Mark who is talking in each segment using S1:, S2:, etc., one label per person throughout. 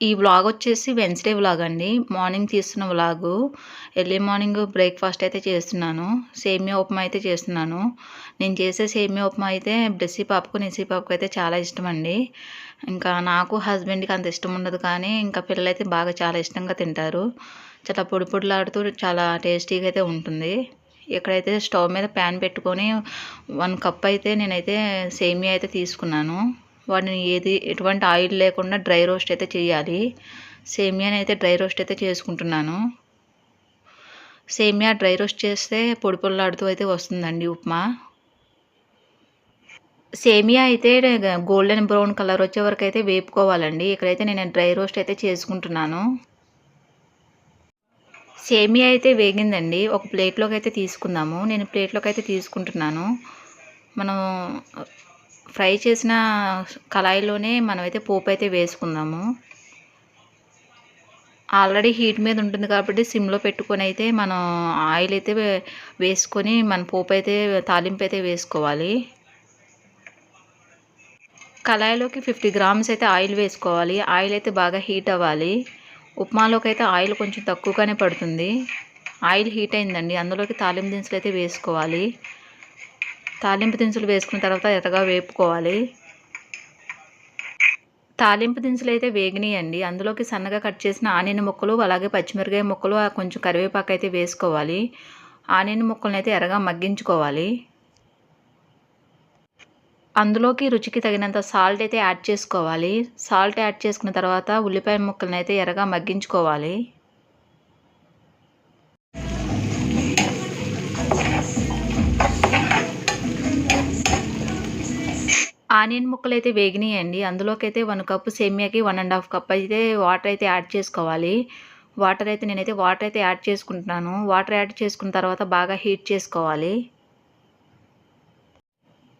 S1: ఈ వ్లాగ్ వచ్చేసి Wednesday vlog అండి. మార్నింగ్ తీస్తున్న వ్లాగు ఎర్లీ మార్నింగ్ బ్రేక్ఫాస్ట్ అయితే చేస్తున్నాను. సేమియా ఉప్మా అయితే చేస్తున్నాను. నేను చేసే సేమియా ఉప్మా అయితే బ్రెస్సీ పాపకు నెసీ పాపకు అయితే చాలా ఇష్టం అండి ఇంకా నాకు హస్బెండ్కి అంత ఇష్టం ఉండదు కానీ ఇంకా పిల్లలైతే బాగా చాలా ఇష్టంగా తింటారు. చాలా పొడి పొడిలాడుతూ చాలా టేస్టీగా అయితే ఉంటుంది. ఇక్కడైతే స్టవ్ మీద ప్యాన్ పెట్టుకొని వన్ కప్ అయితే నేనైతే సేమియా అయితే తీసుకున్నాను. వాటిని ఏది ఎటువంటి ఆయిల్ లేకుండా డ్రై రోస్ట్ అయితే చేయాలి. సేమియాని అయితే డ్రై రోస్ట్ అయితే చేసుకుంటున్నాను. సేమియా డ్రై రోస్ట్ చేస్తే పొడి పొల్లాడుతూ అయితే వస్తుందండి ఉప్మా. సేమియా అయితే గోల్డెన్ బ్రౌన్ కలర్ వచ్చే వరకు అయితే వేపుకోవాలండి. ఇక్కడైతే నేను డ్రై రోస్ట్ అయితే చేసుకుంటున్నాను. సేమియా అయితే వేగిందండి. ఒక ప్లేట్లోకి అయితే తీసుకుందాము. నేను ప్లేట్లోకి అయితే తీసుకుంటున్నాను. మనం ఫ్రై చేసిన కళాయిలోనే మనమైతే పోపు అయితే వేసుకుందాము. ఆల్రెడీ హీట్ మీద ఉంటుంది కాబట్టి సిమ్లో పెట్టుకొని అయితే మనం ఆయిల్ అయితే వేసుకొని మన పోపు అయితే తాలింపు అయితే వేసుకోవాలి. కళాయిలోకి ఫిఫ్టీ గ్రామ్స్ అయితే ఆయిల్ వేసుకోవాలి. ఆయిల్ అయితే బాగా హీట్ అవ్వాలి. ఉప్మాలోకి అయితే ఆయిల్ కొంచెం తక్కువగానే పడుతుంది. ఆయిల్ హీట్ అయిందండి. అందులోకి తాలింపు దినుసులు అయితే వేసుకోవాలి. తాలింపు దినుసులు వేసుకున్న తర్వాత ఎర్రగా వేపుకోవాలి. తాలింపు దినుసులు అయితే వేగినాయండి. అందులోకి సన్నగా కట్ చేసిన ఆనియన్ ముక్కలు అలాగే పచ్చిమిరకాయ ముక్కలు కొంచెం కరివేపాకు అయితే వేసుకోవాలి. ఆనియన్ ముక్కలను అయితే ఎర్రగా మగ్గించుకోవాలి. అందులోకి రుచికి తగినంత సాల్ట్ అయితే యాడ్ చేసుకోవాలి. సాల్ట్ యాడ్ చేసుకున్న తర్వాత ఉల్లిపాయ ముక్కలను అయితే ఎర్రగా మగ్గించుకోవాలి. ఆనియన్ ముక్కలు అయితే వేగినాయండి. అందులోకి అయితే వన్ కప్ సేమియాకి వన్ అండ్ హాఫ్ కప్ అయితే వాటర్ అయితే యాడ్ చేసుకోవాలి. వాటర్ అయితే నేనైతే వాటర్ అయితే యాడ్ చేసుకుంటున్నాను. వాటర్ యాడ్ చేసుకున్న తర్వాత బాగా హీట్ చేసుకోవాలి.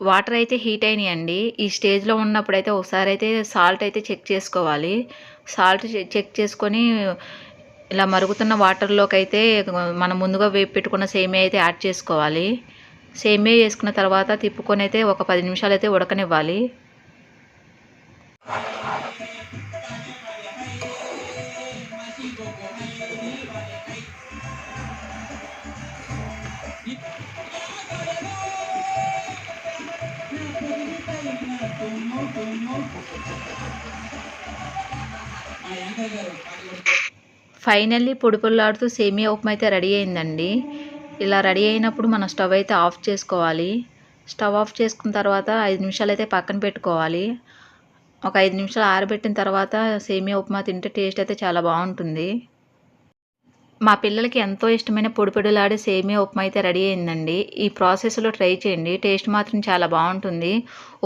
S1: వాటర్ అయితే హీట్ అయినాయండి. ఈ స్టేజ్లో ఉన్నప్పుడు అయితే ఒకసారి అయితే సాల్ట్ అయితే చెక్ చేసుకోవాలి. సాల్ట్ చెక్ చేసుకొని ఇలా మరుగుతున్న వాటర్లోకి అయితే మనం ముందుగా వేపు పెట్టుకున్న సేమియా అయితే యాడ్ చేసుకోవాలి. సేమియా వేసుకున్న తర్వాత తిప్పుకొని అయితే ఒక పది నిమిషాలు అయితే ఉడకనివ్వాలి. ఫైనల్లీ పొడి పొల్లాడుతూ సేమియా ఉప్మా అయితే రెడీ అయిందండి. ఇలా రెడీ అయినప్పుడు మనం స్టవ్ అయితే ఆఫ్ చేసుకోవాలి. స్టవ్ ఆఫ్ చేసుకున్న తర్వాత ఐదు నిమిషాలు అయితే పక్కన పెట్టుకోవాలి. ఒక ఐదు నిమిషాలు ఆరబెట్టిన తర్వాత సేమియా ఉప్మా తింటే టేస్ట్ అయితే చాలా బాగుంటుంది. మా పిల్లలకి ఎంతో ఇష్టమైన పొడిపొడిలాడే సేమియా ఉప్మా అయితే రెడీ అయిందండి. ఈ ప్రాసెస్లో ట్రై చేయండి. టేస్ట్ మాత్రం చాలా బాగుంటుంది.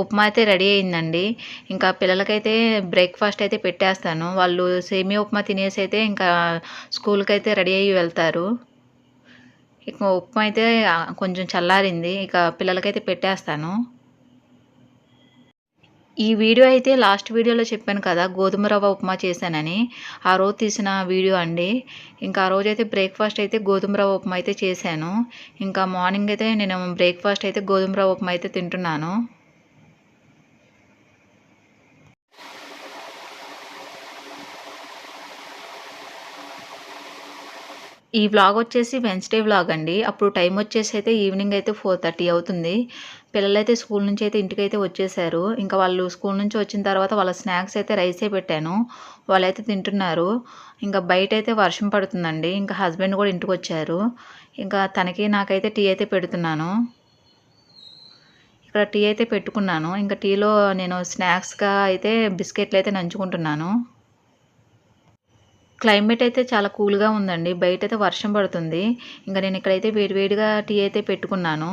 S1: ఉప్మా అయితే రెడీ అయిందండి. ఇంకా పిల్లలకైతే బ్రేక్ఫాస్ట్ అయితే పెట్టేస్తాను. వాళ్ళు సేమియా ఉప్మా తినేసి అయితే ఇంకా స్కూల్కి అయితే రెడీ అయ్యి వెళ్తారు. ఇక ఉప్మా అయితే కొంచెం చల్లారింది. ఇక పిల్లలకైతే పెట్టేస్తాను. ఈ వీడియో అయితే లాస్ట్ వీడియోలో చెప్పాను కదా గోధుమ రవ్వ ఉప్మా చేశానని. ఆ రోజు తీసిన వీడియో అండి. ఇంకా ఆ రోజు అయితే బ్రేక్ఫాస్ట్ అయితే గోధుమ రవ్వ ఉప్మా అయితే చేశాను. ఇంకా మార్నింగ్ అయితే నేను బ్రేక్ఫాస్ట్ అయితే గోధుమ రవ్వ ఉప్మా అయితే తింటున్నాను. ఈ వ్లాగ్ వచ్చేసి వెన్స్డే వ్లాగ్ అండి. అప్పుడు టైం వచ్చేసి అయితే ఈవినింగ్ అయితే ఫోర్ థర్టీ అవుతుంది. పిల్లలైతే స్కూల్ నుంచి అయితే ఇంటికి అయితే వచ్చేసారు. ఇంకా వాళ్ళు స్కూల్ నుంచి వచ్చిన తర్వాత వాళ్ళ స్నాక్స్ అయితే రైసే పెట్టాను. వాళ్ళైతే తింటున్నారు. ఇంకా బయట అయితే వర్షం పడుతుందండి. ఇంకా హస్బెండ్ కూడా ఇంటికి వచ్చారు ఇంకా తనకి నాకైతే టీ అయితే పెడుతున్నాను. ఇక్కడ టీ అయితే పెట్టుకున్నాను. ఇంకా టీలో నేను స్నాక్స్గా అయితే బిస్కెట్లు అయితే నంచుకుంటున్నాను. క్లైమేట్ అయితే చాలా కూల్గా ఉందండి. బయట అయితే వర్షం పడుతుంది. ఇంకా నేను ఇక్కడైతే వేడివేడిగా టీ అయితే పెట్టుకున్నాను.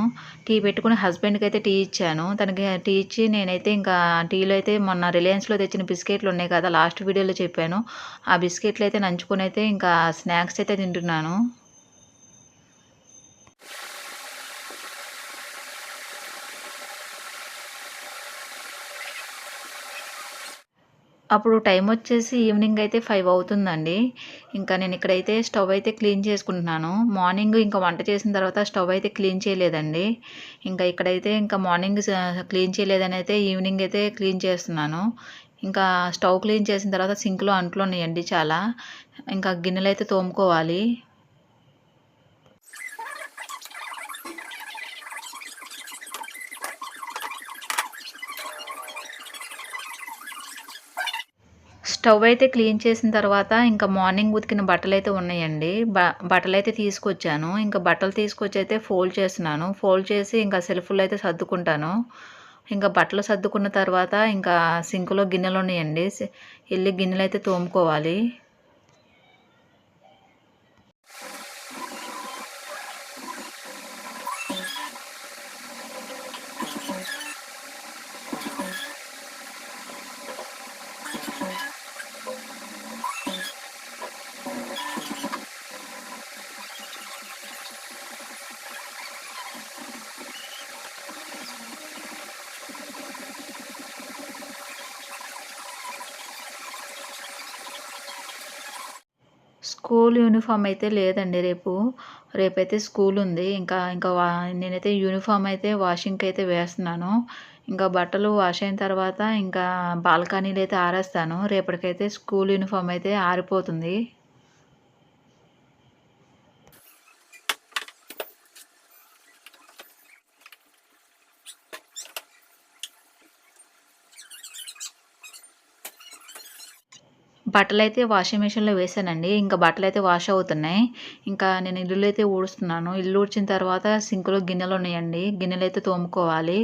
S1: టీ పెట్టుకుని హస్బెండ్కి అయితే టీ ఇచ్చాను. తనకి టీ ఇచ్చి నేనైతే ఇంకా టీలో అయితే మొన్న రిలయన్స్లో తెచ్చిన బిస్కెట్లు ఉన్నాయి కదా లాస్ట్ వీడియోలో చెప్పాను. ఆ బిస్కెట్లు అయితే నంచుకొని అయితే ఇంకా స్నాక్స్ అయితే తింటున్నాను. అప్పుడు టైం వచ్చేసి ఈవినింగ్ అయితే ఫైవ్ అవుతుందండి. ఇంకా నేను ఇక్కడైతే స్టవ్ అయితే క్లీన్ చేసుకుంటున్నాను. మార్నింగ్ ఇంకా వంట చేసిన తర్వాత స్టవ్ అయితే క్లీన్ చేయలేదండి. ఇంకా ఇక్కడైతే ఇంకా మార్నింగ్ క్లీన్ చేయలేదని అయితే ఈవినింగ్ అయితే క్లీన్ చేస్తున్నాను. ఇంకా స్టవ్ క్లీన్ చేసిన తర్వాత సింక్లో అంట్లు ఉన్నాయండి చాలా. ఇంకా గిన్నెలు అయితే తోముకోవాలి. స్టవ్ అయితే క్లీన్ చేసిన తర్వాత ఇంకా మార్నింగ్ ఉతికిన బట్టలు అయితే ఉన్నాయండి. బ బట్టలు అయితే తీసుకొచ్చాను. ఇంకా బట్టలు తీసుకొచ్చి అయితే ఫోల్డ్ చేస్తున్నాను. ఫోల్డ్ చేసి ఇంకా సెల్ఫ్లో అయితే సర్దుకుంటాను. ఇంకా బట్టలు సర్దుకున్న తర్వాత ఇంకా సింకులో గిన్నెలు ఉన్నాయండి. వెళ్ళి గిన్నెలు అయితే తోముకోవాలి. స్కూల్ యూనిఫామ్ అయితే లేదండి రేపు. రేపైతే స్కూల్ ఉంది. ఇంకా ఇంకా వా నేనైతే యూనిఫామ్ అయితే వాషింగ్కి అయితే వేస్తున్నాను. ఇంకా బట్టలు వాష్ అయిన తర్వాత ఇంకా బాల్కనీలు అయితే ఆరేస్తాను. రేపటికైతే స్కూల్ యూనిఫామ్ అయితే ఆరిపోతుంది. బట్టలైతే వాషింగ్ మిషన్లో వేసానండి. ఇంకా బట్టలు అయితే వాష్ అవుతున్నాయి. ఇంకా నేను ఇల్లు అయితే ఊడుస్తున్నాను. ఇల్లు ఊడ్చిన తర్వాత సింకులో గిన్నెలు ఉన్నాయండి. గిన్నెలు అయితే తోముకోవాలి.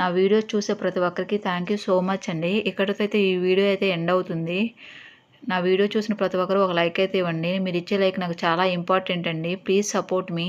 S1: నా వీడియో చూసే ప్రతి ఒక్కరికి థ్యాంక్ యూ సో మచ్ అండి. ఇక్కడితో అయితే ఈ వీడియో అయితే ఎండ్ అవుతుంది. నా వీడియో చూసిన ప్రతి ఒక్కరు ఒక లైక్ అయితే ఇవ్వండి. మీరు ఇచ్చే లైక్ నాకు చాలా ఇంపార్టెంట్ అండి. Please support me